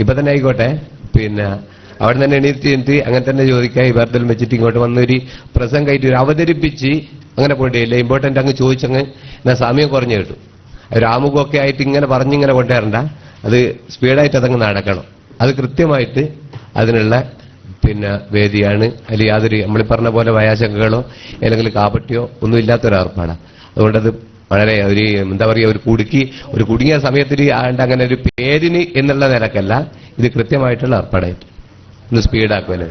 ഇപ്പൊ തന്നെ ആയിക്കോട്ടെ. പിന്നെ അവിടെ തന്നെ എണീറ്റ് എണീറ്റ് അങ്ങനെ തന്നെ ചോദിക്കാം ഇബാർത്തിൽ വെച്ചിട്ട് ഇങ്ങോട്ട് വന്നൊരു പ്രസംഗം ആയിട്ട് ഒരു അവതരിപ്പിച്ച് അങ്ങനെ കൊണ്ടുപോയില്ല ഇമ്പോർട്ടന്റ് അങ്ങ് ചോദിച്ചങ്ങ് എന്നാ സമയം കുറഞ്ഞു കിട്ടും. ഒരു ആമുഖമൊക്കെ ആയിട്ട് ഇങ്ങനെ പറഞ്ഞിങ്ങനെ കൊണ്ടുവരണ്ട. അത് സ്പീഡായിട്ട് അതങ്ങ് നടക്കണം. അത് കൃത്യമായിട്ട് അതിനുള്ള പിന്നെ വേദിയാണ്. അല്ലെങ്കിൽ യാതൊരു നമ്മൾ പറഞ്ഞ പോലെ വയാശങ്കകളോ അല്ലെങ്കിൽ കാപട്യോ ഒന്നും ഇല്ലാത്തൊരു ഏർപ്പാടാണ് അതുകൊണ്ടത് വളരെ ഒരു എന്താ പറയുക ഒരു കുടുക്കി ഒരു കുടുങ്ങിയ സമയത്തിൽ ആണ്ട് അങ്ങനെ ഒരു പേരിന് എന്നുള്ള നിലക്കല്ല. ഇത് കൃത്യമായിട്ടുള്ള ഏർപ്പാടായിട്ട് ഒന്ന് സ്പീഡാക്കുമല്ലേ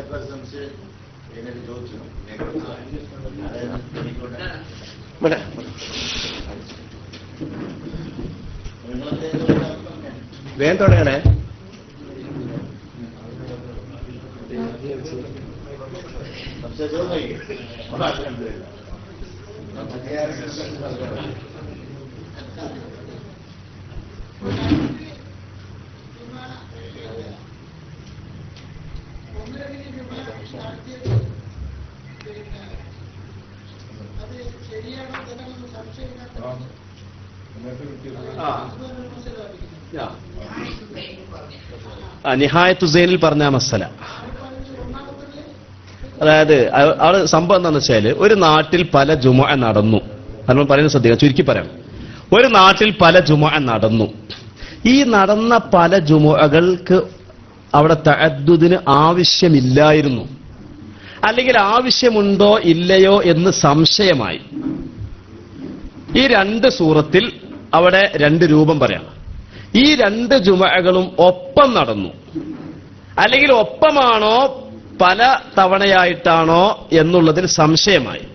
വേഗം തുടങ്ങണേ. ആ നിഹായത്തു സൈനിൽ പറഞ്ഞ ആ മസല. അതായത് ആൾ സംഭവം എന്താണെന്ന് വെച്ചാൽ ഒരു നാട്ടിൽ പല ജുമ നടന്നു. നമ്മൾ പറയുന്നത് ശ്രദ്ധിക്കാം ചുരുക്കി പറയാം. ഒരു നാട്ടിൽ പല ജുമ നടന്നു. ഈ നടന്ന പല ജുമകൾക്ക് അവിടെ തഅദ്ദുദിന് ആവശ്യമില്ലായിരുന്നു. അല്ലെങ്കിൽ ആവശ്യമുണ്ടോ ഇല്ലയോ എന്ന് സംശയമായി. ഈ രണ്ട് സൂറത്തിൽ അവിടെ രണ്ട് രൂപം പറയാം. ഈ രണ്ട് ജുമകളും ഒപ്പം നടന്നു. അല്ലെങ്കിൽ ഒപ്പമാണോ പല തവണയായിട്ടാണോ എന്നുള്ളതിൽ സംശയമായി.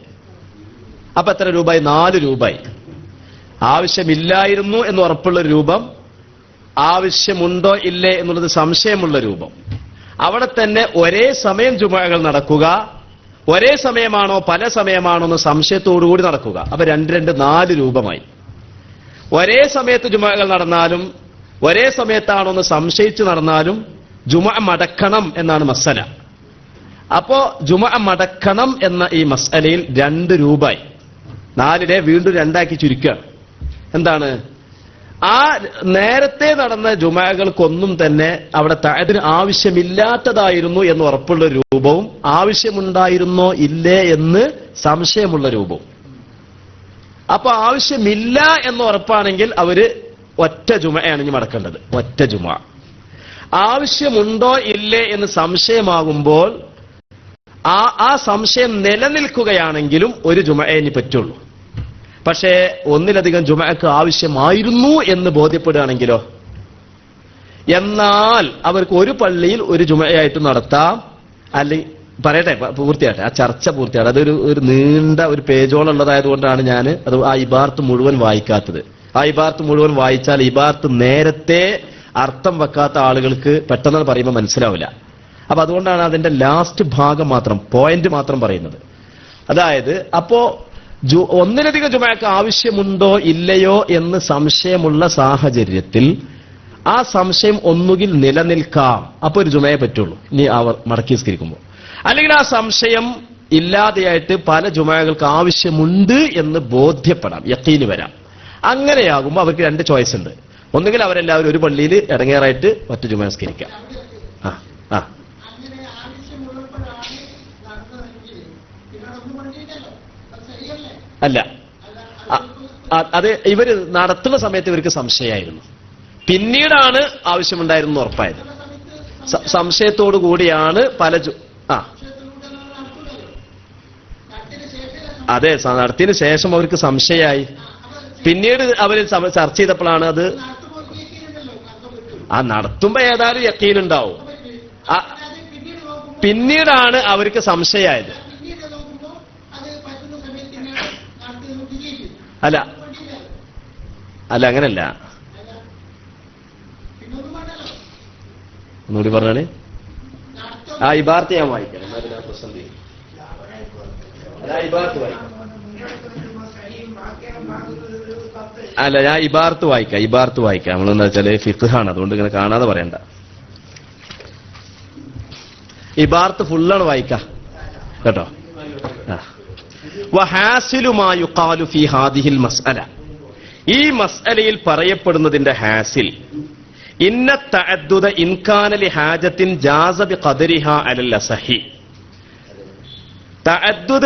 അപ്പൊ എത്ര രൂപയായി നാല് രൂപയായി ആവശ്യമില്ലായിരുന്നു എന്ന് ഉറപ്പുള്ള രൂപം ആവശ്യമുണ്ടോ ഇല്ലേ എന്നുള്ളത് സംശയമുള്ള രൂപം. അവിടെ തന്നെ ഒരേ സമയം ജുമകൾ നടക്കുക ഒരേ സമയമാണോ പല സമയമാണോ എന്ന് സംശയത്തോടുകൂടി നടക്കുക. അപ്പൊ രണ്ട് രണ്ട് നാല് രൂപമായി. ഒരേ സമയത്ത് ജുമകൾ നടന്നാലും ഒരേ സമയത്താണോ എന്ന് സംശയിച്ച് നടന്നാലും ജുമ മടക്കണം എന്നാണ് മസല. അപ്പോ ജുമ മടക്കണം എന്ന ഈ മസലയിൽ രണ്ട് രൂപായി. നാലിനെ വീണ്ടും രണ്ടാക്കി ചുരുക്കുകയാണ് എന്താണ്? ആ നേരത്തെ നടന്ന ജുമകൾക്കൊന്നും തന്നെ അവിടെ അതിന് ആവശ്യമില്ലാത്തതായിരുന്നു എന്ന് ഉറപ്പുള്ള രൂപവും ആവശ്യമുണ്ടായിരുന്നോ ഇല്ലേ എന്ന് സംശയമുള്ള രൂപവും. അപ്പൊ ആവശ്യമില്ല എന്ന് ഉറപ്പാണെങ്കിൽ അവർ ഒറ്റ ജുമയാണ് ഇനി മടക്കേണ്ടത്. ഒറ്റ ജുമ. ആവശ്യമുണ്ടോ ഇല്ലേ എന്ന് സംശയമാകുമ്പോൾ ആ ആ സംശയം നിലനിൽക്കുകയാണെങ്കിലും ഒരു ജുമയെ പറ്റുള്ളൂ. പക്ഷേ ഒന്നിലധികം ജുമയക്ക് ആവശ്യമായിരുന്നു എന്ന് ബോധ്യപ്പെടുകയാണെങ്കിലോ? എന്നാൽ അവർക്ക് ഒരു പള്ളിയിൽ ഒരു ജുമയായിട്ട് നടത്താം. അല്ലെങ്കിൽ പറയട്ടെ പൂർത്തിയാട്ടെ ആ ചർച്ച പൂർത്തിയാട്ടെ അതൊരു ഒരു നീണ്ട ഒരു പേജോളം ഉള്ളതായതുകൊണ്ടാണ് ഞാൻ അത് ആ ഇബാർത്ത് മുഴുവൻ വായിക്കാത്തത്. ആ ഇബാർത്ത് മുഴുവൻ വായിച്ചാൽ ഇബാർത്ത് നേരത്തെ അർത്ഥം വെക്കാത്ത ആളുകൾക്ക് പെട്ടെന്ന് പറയുമ്പോൾ മനസ്സിലാവില്ല. അപ്പൊ അതുകൊണ്ടാണ് അതിന്റെ ലാസ്റ്റ് ഭാഗം മാത്രം പോയിന്റ് മാത്രം പറയുന്നത്. അതായത് അപ്പോ ഒന്നിലധികം ജുമയ്ക്ക് ആവശ്യമുണ്ടോ ഇല്ലയോ എന്ന് സംശയമുള്ള സാഹചര്യത്തിൽ ആ സംശയം ഒന്നുകിൽ നിലനിൽക്കാം. അപ്പൊ ഒരു ജുമയെ പറ്റുള്ളൂ. ഇനി അവർ മടക്കിസ്കരിക്കുമ്പോൾ അല്ലെങ്കിൽ ആ സംശയം ഇല്ലാതെയായിട്ട് പല ജുമാകൾക്ക് ആവശ്യമുണ്ട് എന്ന് ബോധ്യപ്പെടാം. യക്കീന് വരാം. അങ്ങനെയാകുമ്പോൾ അവർക്ക് രണ്ട് ചോയ്സ് ഉണ്ട്. ഒന്നുകിൽ അവരെല്ലാവരും ഒരു പള്ളിയിൽ ഇടങ്ങേറായിട്ട് മറ്റു ജുമാസ്കരിക്കാം ആ ആ അങ്ങനെ ആവശ്യമുള്ളപ്പോഴാണ് നടന്നതെങ്കിൽ പിന്നെ ഒന്നും പറ്റിയില്ലല്ലോ അത് ശരിയല്ലേ അല്ല. അത് ഇവർ നടത്തുന്ന സമയത്ത് ഇവർക്ക് സംശയമായിരുന്നു. പിന്നീടാണ് ആവശ്യമുണ്ടായിരുന്നു ഉറപ്പായത്. സംശയത്തോടു കൂടിയാണ് പല ആ. അതെ നടത്തിയതിനു ശേഷം അവർക്ക് സംശയമായി. പിന്നീട് അവർ ചർച്ച ചെയ്തപ്പോഴാണ് അത് ആ നടത്തുമ്പോ ഏതായാലും യക്കീനുണ്ടാവും. പിന്നീടാണ് അവർക്ക് സംശയമായത് പിന്നീട് നോക്കുമ്പോൾ അത് പറ്റുന്ന സമയത്ത് ഇങ്ങനെ നടത്തി വിജയിക്കും അല്ല. അല്ല അങ്ങനല്ല. ഒന്നുകൂടി പറഞ്ഞാണ് ആ ഇബാർത്ത് ഞാൻ വായിക്കാം. അല്ല ഞാൻ ഇബാർത്ത് വായിക്കാം ഇബാർത്ത് വായിക്കാം. നമ്മളെന്താ വെച്ചാൽ ഫിഖാണ്. അതുകൊണ്ട് ഇങ്ങനെ കാണാതെ പറയണ്ട. ഇബാർത്ത് ഫുള്ളാണ് വായിക്കാം. കേട്ടോ? ഹാദിഹിൽ മസ്അല. ഈ മസ്അലയിൽ പറയപ്പെടുന്നതിന്റെ ഹാസിൽ ഇന്ന ഇൻകാനലി ഹാജത്തിൻ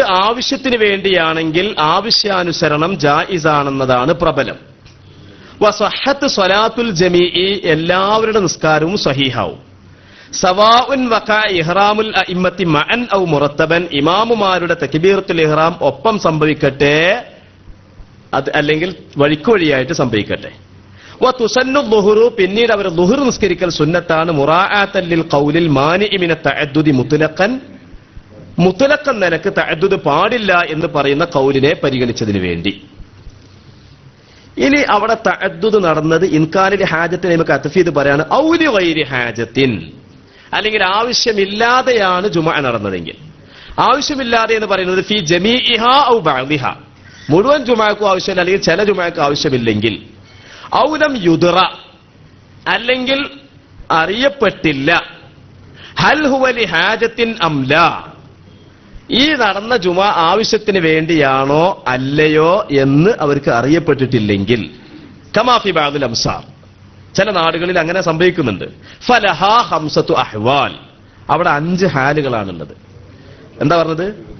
ആവശ്യത്തിന് വേണ്ടിയാണെങ്കിൽ ആവശ്യാനുസരണം ജായിസാണെന്നതാണ് പ്രബലം. സ്വലാത്തുൽ ജമീഇ എല്ലാവരുടെ നിസ്കാരവും സഹീഹാവും. സവാഉൻ വക ഇഹ്റാമുൽ അഇമ്മത്തി മഅൻ ഔ മുറത്തബൻ. ഇമാമുമാരുടെ തക്ബീറത്തുൽ ഇഹ്റാം ഒപ്പം സംഭവിക്കട്ടെ. അത് അല്ലെങ്കിൽ വഴിക്കുവഴിയായിട്ട് സംഭവിക്കട്ടെ. തുസന്നു ളുഹുറു പിന്നീട് അവർ ളുഹുർ നിസ്കരിക്കൽ സുന്നത്താണ്. മുറാഅത്തല്ലിൽ ഖൗലിൽ മാനിഇ മിന തഅദ്ദുദി മുത്ലഖൻ മുത്തലക്കം നിലയ്ക്ക് തഅദ്ദുദ് പാടില്ല എന്ന് പറയുന്ന കൗലിനെ പരിഗണിച്ചതിന് വേണ്ടി. ഇനി അവിടെ തഅദ്ദുദ് നടന്നത് ഇൻകാനിൽ ഹാജത്തിന് നമുക്ക് അത്തഫീദ് പറയാണ്. ഔലി വൈരി ഹാജത്തിൻ. അല്ലെങ്കിൽ ആവശ്യമില്ലാതെയാണ് ജുമ നടന്നതെങ്കിൽ. ആവശ്യമില്ലാതെ എന്ന് പറയുന്നത് ഫി ജമീഇഹ ഔ ബഅദിഹ. മുഴുവൻ ജുമാക്കും ആവശ്യമില്ല അല്ലെങ്കിൽ ചില ജുമാക്കും ആവശ്യമില്ലെങ്കിൽ. ഔലം യുദ്റ അല്ലെങ്കിൽ അറിയപ്പെട്ടില്ല. ഹൽ ഹുവലി ഹാജത്തിൻ അംല ഈ നടന്ന ജുമ ആവശ്യത്തിന് വേണ്ടിയാണോ അല്ലയോ എന്ന് അവർക്ക് അറിയപ്പെട്ടിട്ടില്ലെങ്കിൽ. കമാഫി ബാദുൽ അംസാർ. ചില നാടുകളിൽ അങ്ങനെ സംഭവിക്കുന്നുണ്ട്. ഫലഹാ ഹംസത്തു അഹ്വാൽ. അവിടെ അഞ്ച് ഹാലുകളാണുള്ളത്. എന്താ പറഞ്ഞത്?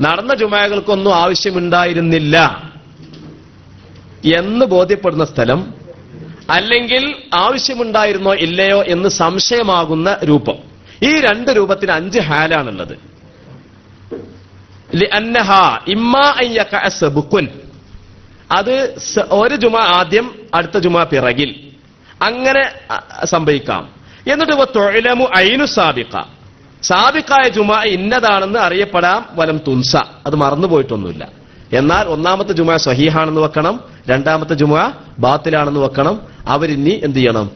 നടന്ന ജുമാകൾക്കൊന്നും ആവശ്യമുണ്ടായിരുന്നില്ല എന്ന് ബോധ്യപ്പെടുന്ന സ്ഥലം അല്ലെങ്കിൽ ആവശ്യമുണ്ടായിരുന്നോ ഇല്ലയോ എന്ന് സംശയമാകുന്ന രൂപം. ഈ രണ്ട് രൂപത്തിന് അഞ്ച് ഹാലാണുള്ളത്. അത് ഒരു ജുമ ആദ്യം അടുത്ത ജുമ പിറകിൽ. അങ്ങനെ സംഭവിക്കാം. എന്നിട്ട് തൊഴിലമു അയിനു സാബിക്ക സാബിക്കായ ജുമ ഇന്നതാണെന്ന് അറിയപ്പെടാം വലം തുൻസ. അത് മറന്നുപോയിട്ടൊന്നുമില്ല. എന്നാൽ ഒന്നാമത്തെ ജുമ സഹീഹാണെന്ന് വെക്കണം രണ്ടാമത്തെ ജുമ ബാത്തിലാണെന്ന് വെക്കണം. അവരിനി എന്ത് ചെയ്യണം?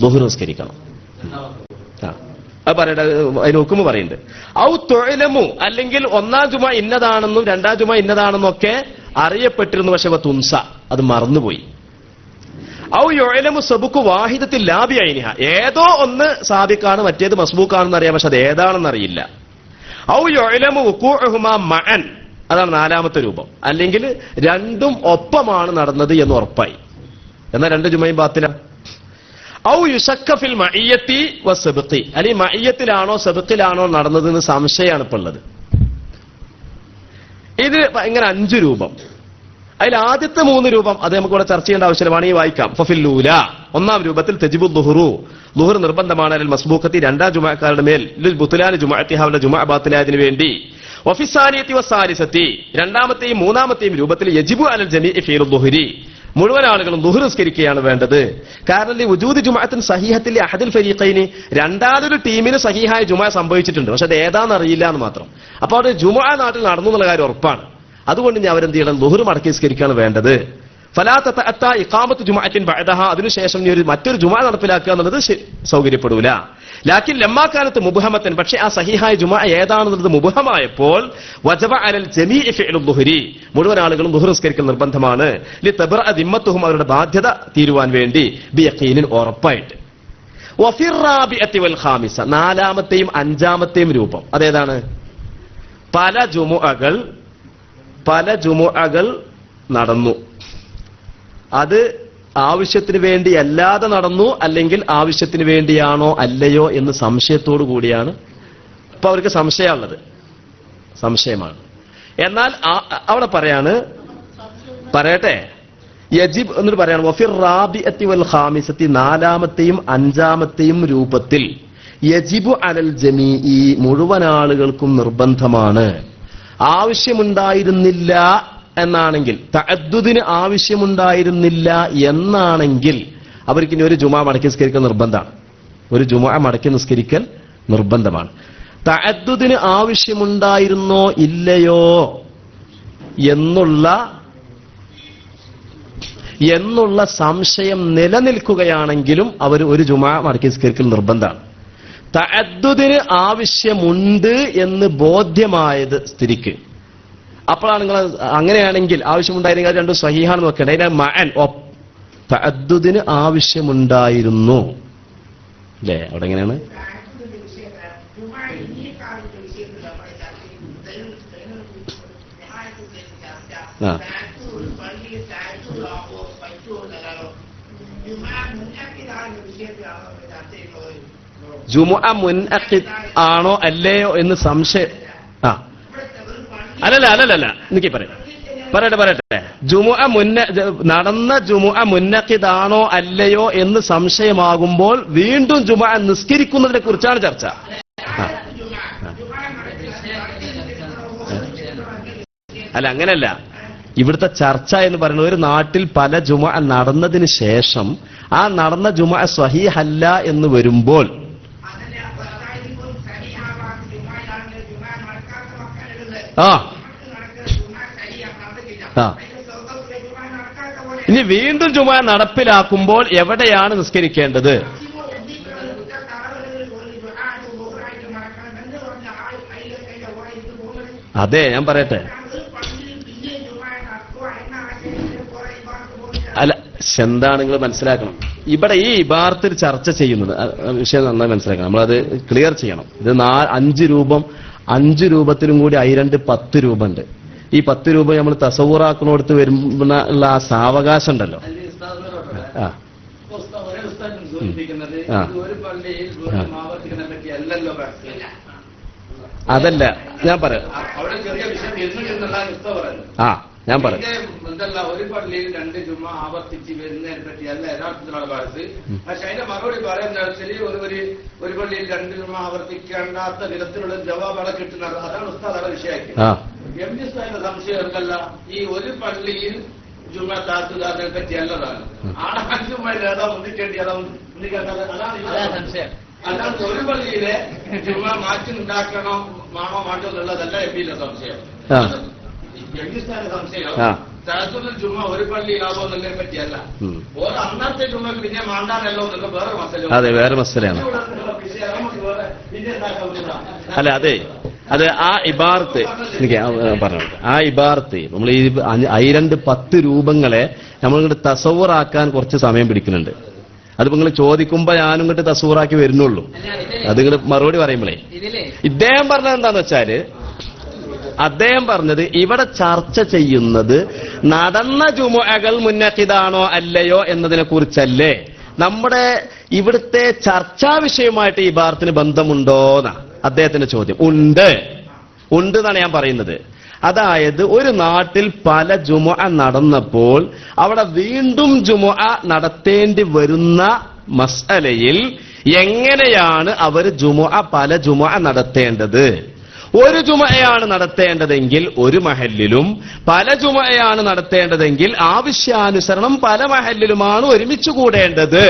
ബഹു നമസ്കരിക്കണം. അത് പറയട്ടെ അതിന് ഹുക്കുമ് പറയുന്നുണ്ട്. ഔ തൊഴിലമു അല്ലെങ്കിൽ ഒന്നാം ജുമ ഇന്നതാണെന്നും രണ്ടാം ജുമ ഇന്നതാണെന്നും ഒക്കെ അറിയപ്പെട്ടിരുന്നു പക്ഷെ തുൻസ. അത് മറന്നുപോയി. ഔ യൊഴലമു സബുക്ക് വാഹിദത്തിൽ ലാബി ഐനിഹ ഏതോ ഒന്ന് സാബിക്കാണ് മറ്റേത് മസ്ബൂക്കാണെന്ന് അറിയാം പക്ഷെ അത് ഏതാണെന്ന് അറിയില്ല ഔ യൊഴലമു ഉക്കൂഹുമ മഅൻ. അതാണ് നാലാമത്തെ രൂപം. അല്ലെങ്കിൽ രണ്ടും ഒപ്പമാണ് നടന്നത് എന്ന് ഉറപ്പായി. എന്നാൽ രണ്ട് ജുമയും ബാത്തില? ഔ യുസക്കഫിൽ മയ്യത്തി വ സബത്തി അല്ലെങ്കിൽ മയ്യത്തിലാണോ സബത്തിലാണോ നടന്നതെന്ന് സംശയമാണ് ഇപ്പൊ ഉള്ളത്. ഇത് ഇങ്ങനെ അഞ്ചു രൂപം. അതിൽ ആദ്യത്തെ മൂന്ന് രൂപം അത് നമുക്ക് ഇവിടെ ചർച്ച ചെയ്യേണ്ട ആവശ്യമാണ് ഈ വായിക്കാം. ഫഫില്ലൂല. ഒന്നാം രൂപത്തിൽ തെജിബു ദുഹുറു. ദുഹുർ നിർബന്ധമാണ്. അൽ മസ്ബൂഖത്തി രണ്ടാം ജുമാക്കാരുടെ മേൽ. ലിൽ ജുമാഅത്തിഹാവിന്റെ ജുമാ ബാത്തിലായതിനു വേണ്ടി. വഫിസാനിയത്തി വസാരിസത്തി. രണ്ടാമത്തെയും മൂന്നാമത്തെയും രൂപത്തിൽ യജിബു അലൽ ജമീ ഫീൽ ദുഹുരി. മുഴുവൻ ആളുകളും ദുഹുനിസ്കരിക്കുകയാണ് വേണ്ടത്. കാരണം ഈ ഉജൂദ് ജുമാഅത്തിന് സഹീഹത്തിലെ അഹദിൽ ഫരീഖൈനി രണ്ടാമതൊരു ടീമിന് സഹീഹായ ജുമാ സംഭവിച്ചിട്ടുണ്ട്. പക്ഷെ അത് ഏതാണെന്ന് അറിയില്ല എന്ന് മാത്രം. അപ്പോൾ അവിടെ ജുമാ നാട്ടിൽ നടന്നു എന്നുള്ള കാര്യം ഉറപ്പാണ്. അതുകൊണ്ട് ഞാൻ അവരെന്ത് ചെയ്യണം? ലുഹുർ മടക്കി നിസ്കരിക്കുകയാണ് വേണ്ടത്. ഫലാത്ത അത്ത ജുമാറ്റിൻ ബഅദഹ. അതിനുശേഷം നീ ഒരു മറ്റൊരു ജുമാ നടപ്പിലാക്കുക എന്നുള്ളത് സൗകര്യപ്പെടൂല. ലാക്കിൻ ലമ്മാക്കാലത്ത് മുബഹമത്തൻ. പക്ഷേ ആ സഹിഹായ ജുമാ ഏതാണെന്നുള്ളത് മുബഹമായപ്പോൾ വജബ അലൽ ജമീഹരി മുഴുവൻ ആളുകളും ദുഹർ നിസ്കരിക്കൽ നിർബന്ധമാണ്. ലി ദിമ്മത്തുഹും അവരുടെ ബാധ്യത തീരുവാൻ വേണ്ടി. ബി യക്കീനിൻ ഉറപ്പായിട്ട് നാലാമത്തെയും അഞ്ചാമത്തെയും രൂപം. അതേതാണ്? പല ജുമുഅകൾ പല ജുമുഅകൾ നടന്നു. അത് ആവശ്യത്തിന് വേണ്ടി അല്ലാതെ നടന്നു അല്ലെങ്കിൽ ആവശ്യത്തിന് വേണ്ടിയാണോ അല്ലയോ എന്ന് സംശയത്തോടു കൂടിയാണ്. ഇപ്പൊ അവർക്ക് സംശയമുള്ളത്. സംശയമാണ്. എന്നാൽ അവിടെ പറയാണ്. പറയട്ടെ. യജിബ് എന്നിട്ട് പറയാണ് വഫിർ റാബിഅത്തി വൽ ഖാമിസത്തി നാലാമത്തെയും അഞ്ചാമത്തെയും രൂപത്തിൽ. യജിബു അലൽ ജമീഇ മുഴുവൻ ആളുകൾക്കും നിർബന്ധമാണ്. ആവശ്യമുണ്ടായിരുന്നില്ല എന്നാണെങ്കിൽ തഅദ്ദുദിന് ആവശ്യമുണ്ടായിരുന്നില്ല എന്നാണെങ്കിൽ അവർക്ക് ഇനി ഒരു ജുമാ മടക്കി നിസ്കരിക്കൽ നിർബന്ധമാണ്. ഒരു ജുമാ മടക്കി നിസ്കരിക്കൽ നിർബന്ധമാണ്. തഅദ്ദുദിന് ആവശ്യമുണ്ടായിരുന്നോ ഇല്ലയോ എന്നുള്ള എന്നുള്ള സംശയം നിലനിൽക്കുകയാണെങ്കിലും അവർ ഒരു ജുമാ മടക്കി നിസ്കരിക്കൽ നിർബന്ധമാണ്. തഅദ്ദുദിന് ആവശ്യമുണ്ട് എന്ന് ബോധ്യമായത് സ്ഥിതിക്ക്. അപ്പോഴാണ് നിങ്ങൾ അങ്ങനെയാണെങ്കിൽ ആവശ്യമുണ്ടായിരുന്നെങ്കിൽ അത് രണ്ടും സഹിഹാണ് നോക്കേണ്ടത് അതിന്റെ മഅൻ ഓ തഅദ്ദുദിന് ആവശ്യമുണ്ടായിരുന്നു. അല്ലേ? അവിടെ എങ്ങനെയാണ്? ആ. മുൻ ജുമുഅ മുൻഅഖിദ് ആണോ അല്ലയോ എന്ന് സംശയം. ആ. അല്ലല്ല അല്ലല്ല എനിക്ക് പറയാം. പറയട്ടെ പറയട്ടെ. ജുമുഅ മുന്ന നടന്ന ജുമുഅ മുന്നക്കിതാണോ അല്ലയോ എന്ന് സംശയമാകുമ്പോൾ വീണ്ടും ജുമുഅ നിസ്കരിക്കുന്നതിനെ കുറിച്ചാണ് ചർച്ച. അല്ല അങ്ങനല്ല. ഇവിടുത്തെ ചർച്ച എന്ന് പറയുന്നത് ഒരു നാട്ടിൽ പല ജുമ നടന്നതിന് ശേഷം ആ നടന്ന ജുമ സ്വഹീഹല്ല എന്ന് വരുമ്പോൾ ആ. ഇനി വീണ്ടും ചുമ നടപ്പിലാക്കുമ്പോൾ എവിടെയാണ് നിസ്കരിക്കേണ്ടത്? അതെ ഞാൻ പറയട്ടെ. അല്ല എന്താണ് നിങ്ങൾ മനസ്സിലാക്കണം? ഇവിടെ ഈ ഇബാർത്തിൽ ചർച്ച ചെയ്യുന്നത്. വിഷയം നന്നായി മനസ്സിലാക്കണം. നമ്മളത് ക്ലിയർ ചെയ്യണം. ഇത് നാ അഞ്ച് രൂപം അഞ്ച് രൂപത്തിലും കൂടി ഐരണ്ട് പത്ത് രൂപ ഉണ്ട് ഈ പത്ത് രൂപ നമ്മൾ തസവൂറാക്കണോടത്ത് വരുന്ന ഉള്ള ആ സാവകാശം ഉണ്ടല്ലോ ആ. അതല്ല ഞാൻ പറയാം. ആ. ഞാൻ പറയാം ഒരു പള്ളിയിൽ രണ്ട് ജുമ ആവർത്തിച്ച് വരുന്നതിനെ പറ്റി അല്ല യഥാർത്ഥത്തിലുള്ള ഭാഗത്ത് പക്ഷെ അതിന്റെ മറുപടി പറയുന്ന ഒരു ഒരു ഒരു പള്ളിയിൽ രണ്ട് ജുമ ആവർത്തിക്കേണ്ടാത്ത വിധത്തിലുള്ള ജവാബ് അവിടെ കിട്ടുന്നത്. അതാണ് ഉസ്താദ് അവിടെ വിഷയമാക്കി ആ. എം ജി സ്ഥാനിന്റെ സംശയം എന്തല്ല ഈ ഒരു പള്ളിയിൽ ജുമ താത്തുകാരനെ പറ്റി അല്ലതാണ്. ഏതാ അതാണ് ഇവിടെ സംശയം. അല്ലാതെ ഒരു പള്ളിയിലെ ജുമ മാറ്റി ഉണ്ടാക്കണോ മാണോ മാറ്റോ എന്നുള്ളതല്ല എം പിയിലെ സംശയം. സംശയം. ജുമ ഒരു പള്ളിയിലാവോ എന്നുള്ളതിനെ പറ്റിയല്ല. ഉം. ഓരോ അന്നത്തെ ജുമ പിന്നെ മാണ്ടാനല്ലോ വേറെ മസല അതെ വേറെ മസലയാണ്. അല്ല അതെ. അത് ആ ഇബാർത്ത് എനിക്ക് പറഞ്ഞു. ആ ഇബാർത്ത് നമ്മൾ ഈ ഐരണ്ട് പത്ത് രൂപങ്ങളെ നമ്മൾ ഇങ്ങോട്ട് തസവറാക്കാൻ കുറച്ച് സമയം പിടിക്കുന്നുണ്ട്. അത് നിങ്ങൾ ചോദിക്കുമ്പോ ഞാനും ഇങ്ങോട്ട് തസൂറാക്കി വരുന്നുള്ളൂ. അത് നിങ്ങൾ മറുപടി പറയുമ്പോഴേ ഇദ്ദേഹം പറഞ്ഞത് എന്താന്ന് വെച്ചാൽ അദ്ദേഹം പറഞ്ഞത് ഇവിടെ ചർച്ച ചെയ്യുന്നത് നടന്ന ജുമുഅകൾ മുന്നക്കിതാണോ അല്ലയോ എന്നതിനെ കുറിച്ചല്ലേ നമ്മുടെ ഇവിടുത്തെ ചർച്ചാ വിഷയമായിട്ട് ഈ ബാർത്തിന് ബന്ധമുണ്ടോന്നാ അദ്ദേഹത്തിന്റെ ചോദ്യം. ഉണ്ട്. ഉണ്ട് എന്നാണ് ഞാൻ പറയുന്നത്. അതായത് ഒരു നാട്ടിൽ പല ജുമുഅ നടന്നപ്പോൾ അവിടെ വീണ്ടും ജുമുഅ നടത്തേണ്ടി വരുന്ന മസലയിൽ എങ്ങനെയാണ് അവർ ജുമുഅ പല ജുമുഅ നടത്തേണ്ടത്? ഒരു ജുമയാണ് നടത്തേണ്ടതെങ്കിൽ ഒരു മഹല്ലിലും പല ജുമയാണ് നടത്തേണ്ടതെങ്കിൽ ആവശ്യാനുസരണം പല മഹല്ലിലുമാണ് ഒരുമിച്ച് കൂടേണ്ടത്.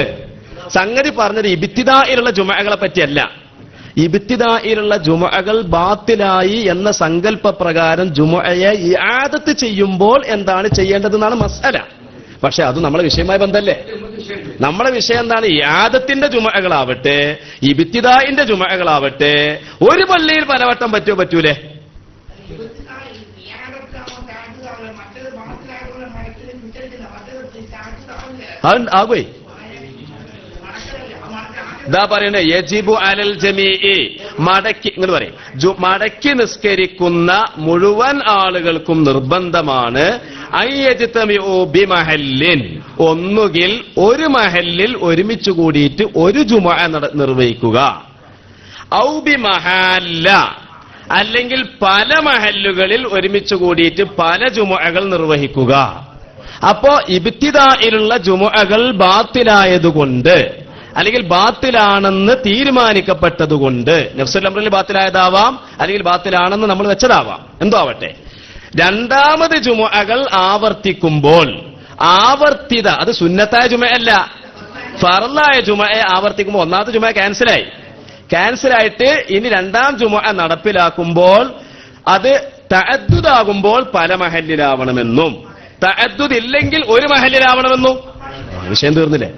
സംഗതി പറഞ്ഞത് ഇബിത്തിദായിലുള്ള ജുമകളെ പറ്റിയല്ല. ഇബിത്തിദായിലുള്ള ജുമകൾ ബാത്തിലായി എന്ന സങ്കല്പ പ്രകാരം ജുമയെ ആദത്ത് ചെയ്യുമ്പോൾ എന്താണ് ചെയ്യേണ്ടതെന്നാണ് മസല പക്ഷെ അത് നമ്മളെ വിഷയമായ ബന്ധല്ലേ? നമ്മളെ വിഷയം എന്താണ്? യാദത്തിന്റെ ചുമകളാവട്ടെ ഇബിത്തിദായിന്റെ ചുമകളാവട്ടെ ഒരു പള്ളിയിൽ പലവട്ടം പറ്റുമോ പറ്റൂലേ? ആകുവേ. ഇതാ പറയണേ യജിബു അലൽ ജമീ മടക്കി ഇങ്ങനെ പറയും. മടക്കി നിസ്കരിക്കുന്ന മുഴുവൻ ആളുകൾക്കും നിർബന്ധമാണ് ഒന്നുകിൽ ഒരു മഹല്ലിൽ ഒരുമിച്ച് കൂടിയിട്ട് ഒരു ജുമ നിർവഹിക്കുക. ഔ മഹല്ല അല്ലെങ്കിൽ പല മഹല്ലുകളിൽ ഒരുമിച്ച് കൂടിയിട്ട് പല ജുമകൾ നിർവഹിക്കുക. അപ്പോ ഇബിത്തിദായിലുള്ള ജുമകൾ ബാത്തിലായതുകൊണ്ട് അല്ലെങ്കിൽ ബാത്തിലാണെന്ന് തീരുമാനിക്കപ്പെട്ടതുകൊണ്ട് നഫ്സുൽ അമ്രിൽ ബാത്തിലായതാവാം അല്ലെങ്കിൽ ബാത്തിലാണെന്ന് നമ്മൾ വെച്ചതാവാം. എന്തോ ആവട്ടെ. രണ്ടാമത് ജുമുഅകൾ ആവർത്തിക്കുമ്പോൾ. ആവർത്തിത അത് സുന്നത്തായ ജുമയല്ല ഫറലായ ജുമയെ ആവർത്തിക്കുമ്പോൾ ഒന്നാമത്തെ ജുമ ക്യാൻസലായി. ക്യാൻസലായിട്ട് ഇനി രണ്ടാം ജുമ നടപ്പിലാക്കുമ്പോൾ അത് തഅദ്ദുദാകുമ്പോൾ പല മഹല്ലിലാവണമെന്നും. തഅദ്ദുദ് ഇല്ലെങ്കിൽ ഒരു മഹല്ലിലാവണമെന്നും. വിഷയം തീർന്നില്ലേ?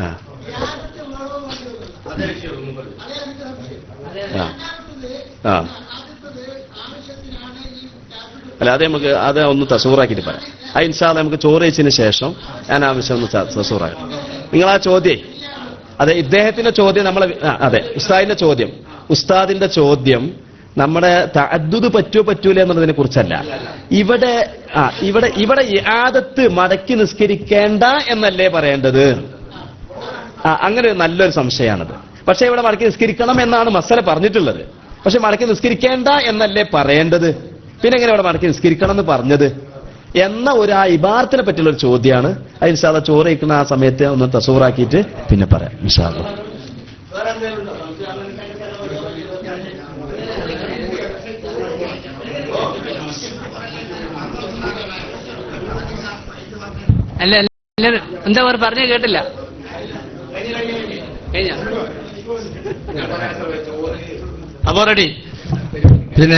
ആ. ആ. അല്ല അത് നമുക്ക് അത് ഒന്ന് തസൂറാക്കിയിട്ട് പറയാം. ആ ഇൻഷാ നമുക്ക് ചോറ് വെച്ചതിന് ശേഷം ഞാൻ ആവശ്യം ഒന്ന് തസൂറാക്കാം നിങ്ങൾ ആ ചോദ്യം അതെ ഇദ്ദേഹത്തിന്റെ ചോദ്യം നമ്മളെ അതെ ഉസ്താദിന്റെ ചോദ്യം. ഉസ്താദിന്റെ ചോദ്യം നമ്മുടെ തഅദ്ദുദ് പറ്റോ പറ്റൂല എന്നുള്ളതിനെ കുറിച്ചല്ല. ഇവിടെ ആ ഇവിടെ ഇവിടെ ആദത്ത് മടക്കി നിസ്കരിക്കേണ്ട എന്നല്ലേ പറയേണ്ടത്? ആ അങ്ങനെ നല്ലൊരു സംശയമാണത് പക്ഷെ ഇവിടെ മടക്കി നിസ്കരിക്കണം എന്നാണ് മസല പറഞ്ഞിട്ടുള്ളത്. പക്ഷെ മടക്കി നിസ്കരിക്കേണ്ട എന്നല്ലേ പറയേണ്ടത്? പിന്നെ എങ്ങനെ ഇവിടെ മടക്കി നിസ്കരിക്കണം എന്ന് പറഞ്ഞത്? എന്ന ഒരു ആ ഇബാർത്തിനെ പറ്റിയുള്ള ഒരു ചോദ്യമാണ്. അത് ഇൻഷാല്ല ചോറ് കഴിക്കുന്ന ആ സമയത്ത് ഒന്ന് തസൂറാക്കിയിട്ട് പിന്നെ പറയാം ഇൻഷാല്ല അല്ല എന്താ പറഞ്ഞു കേട്ടില്ല? കഴിഞ്ഞ? അപ്പോ റെഡി പിന്നെ